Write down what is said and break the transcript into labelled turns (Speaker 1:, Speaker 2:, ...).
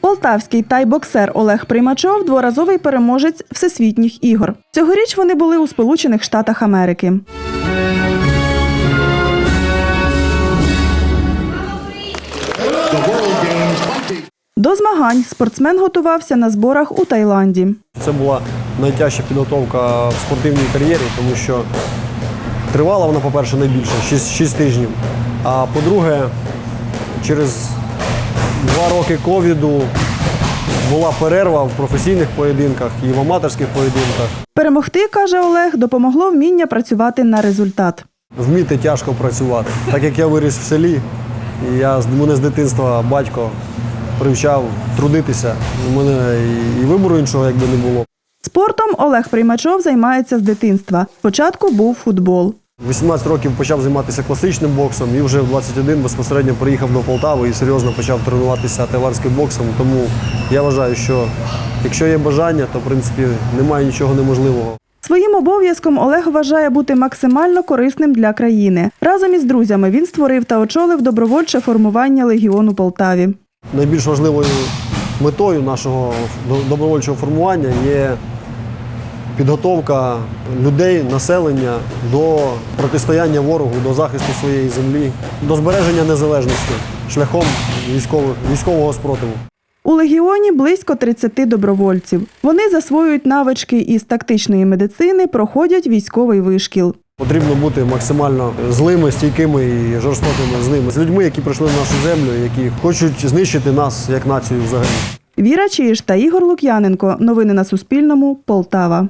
Speaker 1: Полтавський тайбоксер Олег Приймачов дворазовий переможець всесвітніх ігор. Цьогоріч вони були у Сполучених Штатах Америки. До змагань спортсмен готувався на зборах у Таїланді.
Speaker 2: Це була найтяжча підготовка в спортивній кар'єрі, тому що тривала вона, по-перше, найбільше 6, 6 тижнів. А по-друге, через два роки ковіду була перерва в професійних поєдинках і в аматорських поєдинках.
Speaker 1: Перемогти, каже Олег, допомогло вміння працювати на результат.
Speaker 2: Вміти тяжко працювати. Так як я виріс в селі, і я з- мене з дитинства батько привчав трудитися. У мене і- і вибору іншого якби не було.
Speaker 1: Спортом Олег Приймачов займається з дитинства. Спочатку був футбол.
Speaker 2: 18 років почав займатися класичним боксом і вже в 21 безпосередньо приїхав до Полтави і серйозно почав тренуватися тайландським боксом. Тому я вважаю, що якщо є бажання, то в принципі немає нічого неможливого.
Speaker 1: Своїм обов'язком Олег вважає бути максимально корисним для країни. Разом із друзями він створив та очолив добровольче формування легіону Полтаві.
Speaker 2: Найбільш важливою метою нашого добровольчого формування є підготовка людей, населення до протистояння ворогу, до захисту своєї землі, до збереження незалежності шляхом військових, військового спротиву.
Speaker 1: У легіоні близько 30 добровольців. Вони засвоюють навички із тактичної медицини, проходять військовий вишкіл.
Speaker 2: Потрібно бути максимально злими, стійкими і жорстокими з ними, з людьми, які прийшли на нашу землю, які хочуть знищити нас як націю взагалі.
Speaker 1: Віра Чиж та Ігор Лук'яненко. Новини на Суспільному. Полтава.